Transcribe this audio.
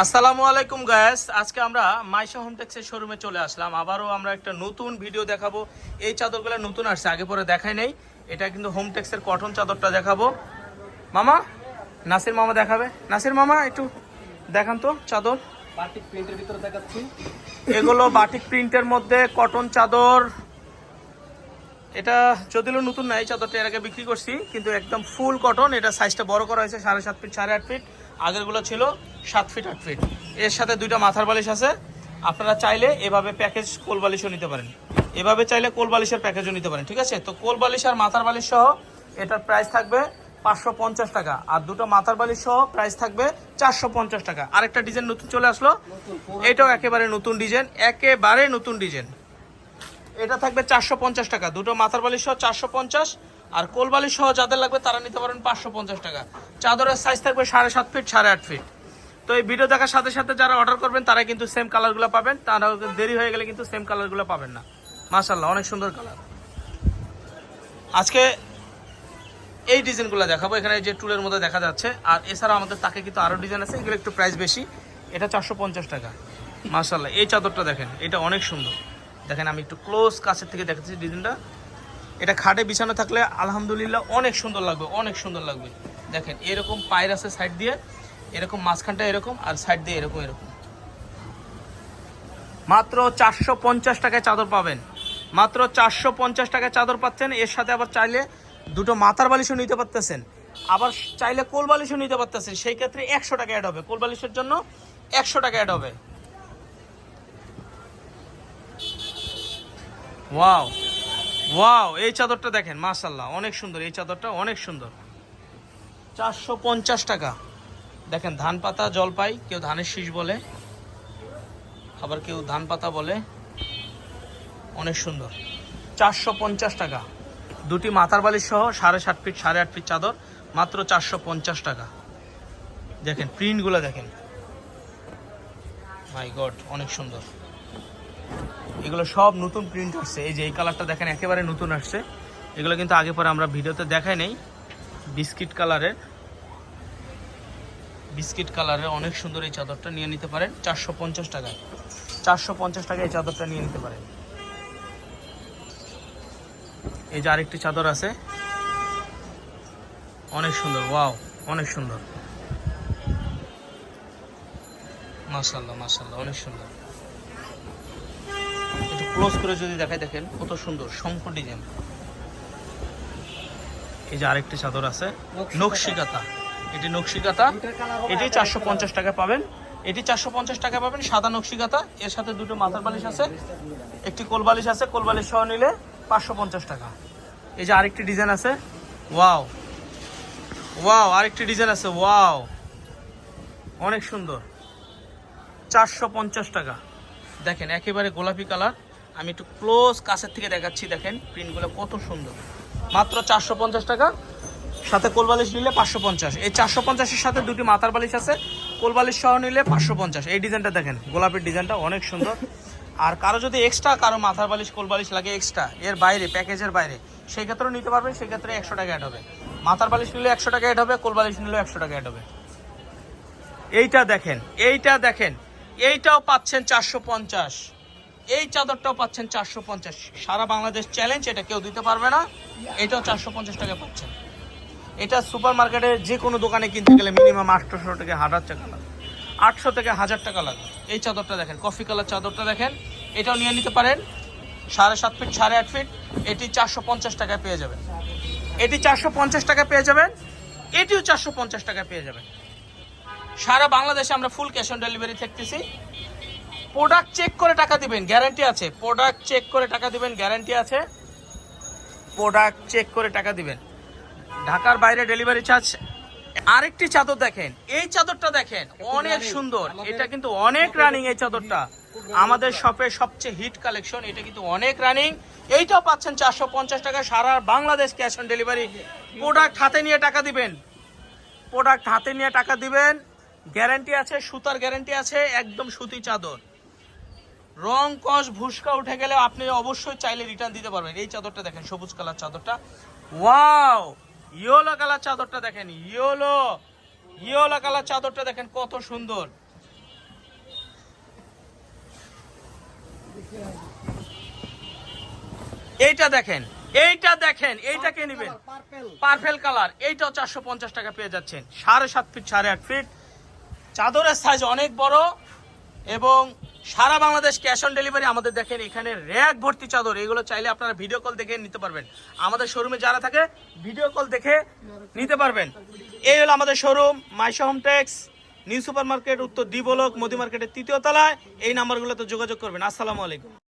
আসসালামু আলাইকুম গায়াস আজকে আমরা মাইশা হোমটেক্সের শোরুমে চলে আসলাম। আবারও আমরা একটা নতুন ভিডিও দেখাবো। এই চাদরগুলো নতুন আসছে আগে পরে দেখাই নেই। এটা কিন্তু হোমটেক্সের কটন চাদরটা দেখাবো। মামা নাসির মামা দেখাবে? নাসির মামা একটু দেখান তো চাদর। বাটিক প্রিন্টের ভিতরে দেখাচ্ছি। এগুলো বাটিক প্রিন্টের মধ্যে কটন চাদর। এটা যদিও নতুন না এই চাদরটা এর আগে বিক্রি করছি কিন্তু একদম ফুল কটন। এটা সাইজটা বড় করা হয়েছে সাড়ে সাত ফিট সাড়ে আট ফিট। আগেরগুলো ছিল সাত ফিট আট ফিট এর সাথে দুইটা মাথার বালিশ আছে। আপনারা চাইলে এভাবে প্যাকেজ কোল বালিশও নিতে পারেন। এভাবে চাইলে কোল বালিশের প্যাকেজও নিতে পারেন, ঠিক আছে? তো কোল বালিশ আর মাথার বালিশ সহ এটার প্রাইস থাকবে পাঁচশো পঞ্চাশ টাকা। আর দুটো মাথার বালিশ সহ প্রাইস থাকবে চারশো পঞ্চাশ টাকা। আরেকটা ডিজাইন নতুন চলে আসলো। এটাও একেবারে নতুন ডিজাইন একেবারে নতুন ডিজাইন এটা থাকবে চারশো পঞ্চাশ টাকা। দুটো মাথার বালিশ সহ চারশো পঞ্চাশ, আর কোল বালিশ সহ যাদের লাগবে তারা নিতে পারেন পাঁচশো পঞ্চাশ টাকা। চাদরের সাইজ থাকবে সাড়ে সাত ফিট সাড়ে আট ফিট তো এই ভিডিও দেখার সাথে সাথে যারা অর্ডার করবেন তারা কিন্তু সেম কালারগুলো পাবেন। তারা দেরি হয়ে গেলে কিন্তু সেম কালারগুলো পাবেন না। মাশাল্লাহ অনেক সুন্দর কালার আজকে এই ডিজাইনগুলো দেখাবো। এখানে যে টুলের মধ্যে দেখা যাচ্ছে। আর এছাড়াও আমাদের তাকে কিন্তু আরও ডিজাইন আছে। এগুলো একটু প্রাইস বেশি। এটা চারশো পঞ্চাশ টাকা। মাশাল্লাহ এই চাদরটা দেখেন, এটা অনেক সুন্দর। দেখেন আমি একটু ক্লোজ কাছের থেকে দেখাচ্ছি ডিজাইনটা। এটা খাটে বিছানো থাকলে আলহামদুলিল্লাহ অনেক সুন্দর লাগবে, অনেক সুন্দর লাগবে। দেখেন, এরকম পায়ের আছে সাইড দিয়ে, এরকম মাঝখানটা এরকম আর সাইড দিয়ে এরকম এরকম। মাত্র চারশো পঞ্চাশ টাকায় চাদর পাবেন। মাত্র চারশো পঞ্চাশ টাকায় চাদর পাচ্ছেন, এর সাথে আবার চাইলে দুটো মাথার বালিশও নিতে পারতেছেন। আবার চাইলে কোল বালিশও নিতে পারতেছেন, সেই ক্ষেত্রে একশো টাকা অ্যাড হবে। কোল বালিশের জন্য একশো টাকা অ্যাড হবে। ওয়াও ওয়াও, এই চাদরটা দেখেন মাশাল্লাহ অনেক সুন্দর, এই চাদরটা অনেক সুন্দর। চারশো পঞ্চাশ টাকা। দেখেন, ধান পাতা, জলপাই, কেউ ধানের শীষ বলে, আবার কেউ ধান পাতা বলে, অনেক সুন্দর। চারশো পঞ্চাশ টাকা। দুটি মাথার বালিশ সহ সাড়ে সাত ফিট, সাড়ে আট ফিট চাদর, মাত্র চারশো পঞ্চাশ টাকা। দেখেন প্রিন্টগুলো দেখেন। মাই গড অনেক সুন্দর। এগুলো সব নতুন প্রিন্ট আসছে। এই যে এই কালারটা দেখেন, একেবারে নতুন আসছে। এগুলো কিন্তু আগে পরে আমরা ভিডিওতে দেখাই নেই। বিস্কিট কালারের। বিস্কিট কালারের অনেক সুন্দর এই চাদরটা নিয়ে নিতে পারেন। চারশো পঞ্চাশ টাকায় চারশো পঞ্চাশ টাকায় এই চাদরটা নিয়ে নিতে পারেন। এই যে আরেকটি চাদর আছে। অনেক সুন্দর, ওয়াও, অনেক সুন্দর। মাশাল্লাহ মাশাল্লাহ অনেক সুন্দর। ক্লোজ করে যদি দেখাই দেখেন কত সুন্দর শঙ্খ ডিজাইন। এই যে আরেকটি চাদর আছে নকশিকাতা। এটি নকশিকাতা এটি চারশো পঞ্চাশ টাকা পাবেন। এটি চারশো পঞ্চাশ টাকা পাবেন সাদা নকশিকাতা। এর সাথে দুটো মাথার বালিশ আছে একটি কোল বালিশ আছে কোল বালিশ সহ নিলে পাঁচশো পঞ্চাশ টাকা। এই যে আরেকটি ডিজাইন আছে ওয়াও। ওয়াও আরেকটি ডিজাইন আছে ওয়াও। অনেক সুন্দর। চারশো পঞ্চাশ টাকা। দেখেন একেবারে গোলাপি কালার। আমি একটু ক্লোজ কাছের থেকে দেখাচ্ছি, দেখেন প্রিন্টগুলো কত সুন্দর। মাত্র চারশো পঞ্চাশ টাকা। সাথে কোলবালিশ নিলে পাঁচশো পঞ্চাশ। এই চারশো পঞ্চাশের সাথে দুটি মাথার বালিশ আছে। কোলবালিশ সহ নিলে পাঁচশো পঞ্চাশ। এই ডিজাইনটা দেখেন, গোলাপের ডিজাইনটা অনেক সুন্দর। আর কারও যদি এক্সট্রা কারও মাথার বালিশ কোলবালিশ লাগে এক্সট্রা এর বাইরে প্যাকেজের বাইরে, সেই ক্ষেত্রেও নিতে পারবেন সেই ক্ষেত্রে একশো টাকা অ্যাড হবে। মাথার বালিশ নিলে একশো টাকা অ্যাড হবে কোলবালিশ নিলে একশো টাকা অ্যাড হবে। এইটা দেখেন এইটা দেখেন, এইটাও পাচ্ছেন চারশো পঞ্চাশ। এই চাদরটাও পাচ্ছেন চারশো পঞ্চাশ। সারা বাংলাদেশ চ্যালেঞ্জ এটা কেউ দিতে পারবে না। এটাও চারশো পঞ্চাশ টাকা পাচ্ছেন। এটা সুপার মার্কেটে যে কোনো দোকানে কিনতে গেলে মিনিমাম আটশোশো থেকে হাজার টাকা লাগে আটশো থেকে হাজার টাকা লাগে এই চাদরটা দেখেন কফি কালার চাদরটা দেখেন। এটাও নিয়ে নিতে পারেন, সাড়ে সাত ফিট সাড়ে আট ফিট এটি চারশো পঞ্চাশ টাকায় পেয়ে যাবেন। এটি চারশো পঞ্চাশ টাকা পেয়ে যাবেন, এটিও চারশো পঞ্চাশ টাকা পেয়ে যাবেন। সারা বাংলাদেশে আমরা ফুল ক্যাশ অন ডেলিভারি থাকতেছি প্রোডাক্ট চেক করে টাকা দিবেন গ্যারান্টি আছে। প্রোডাক্ট চেক করে টাকা দিবেন গ্যারান্টি আছে? প্রোডাক্ট চেক করে টাকা দিবেন। ঢাকার বাইরে ডেলিভারি চার্জ। আরেকটি চাদর দেখেন এই চাদরটা দেখেন অনেক সুন্দর। এটা কিন্তু অনেক রানিং এই চাদরটা। আমাদের শপের সবচেয়ে হিট কালেকশন এটা কিন্তু অনেক রানিং এইটাও পাচ্ছেন চারশো পঞ্চাশ টাকা সারা Bangladesh cash on delivery product হাতে নিয়ে টাকা দিবেন। প্রোডাক্ট হাতে নিয়ে টাকা দিবেন। গ্যারান্টি আছে সুতার গ্যারান্টি আছে একদম সুতি চাদর। রং কস ভুসকা উঠে গেলে আপনি অবশ্যই চাইলে রিটার্ন দিতে পারবেন। এই চাদরটা দেখেন সবুজ কালার চাদরটা। ওয়াও ইয়োলো কালার চাদরটা দেখেন ইয়োলো ইয়োলো কালার চাদরটা দেখেন কত সুন্দর। এইটা দেখেন এইটা দেখেন এইটা কে নেবেন? পার্পেল কালার এইটাও চারশো পঞ্চাশ টাকা পেয়ে যাচ্ছেন। সাড়ে সাত ফিট সাড়ে আট ফিট চাদরের সাইজ অনেক বড় এবং সারা বাংলাদেশ ক্যাশ অন ডেলিভারি আমাদের দেখেন, এখানে র্যাক ভর্তি চাদর, এগুলো চাইলে আপনারা ভিডিও কল দেখে নিতে পারবেন। আমাদের শোরুমে যারা থাকে ভিডিও কল দেখে নিতে পারবেন। এই হলো আমাদের showroom মাইশো home tex, new super market উত্তর দিবলক ব্লক মোদি মার্কেটের তৃতীয় তলায়। এই নাম্বারগুলোতে যোগাযোগ করবেন। আসসালামু আলাইকুম।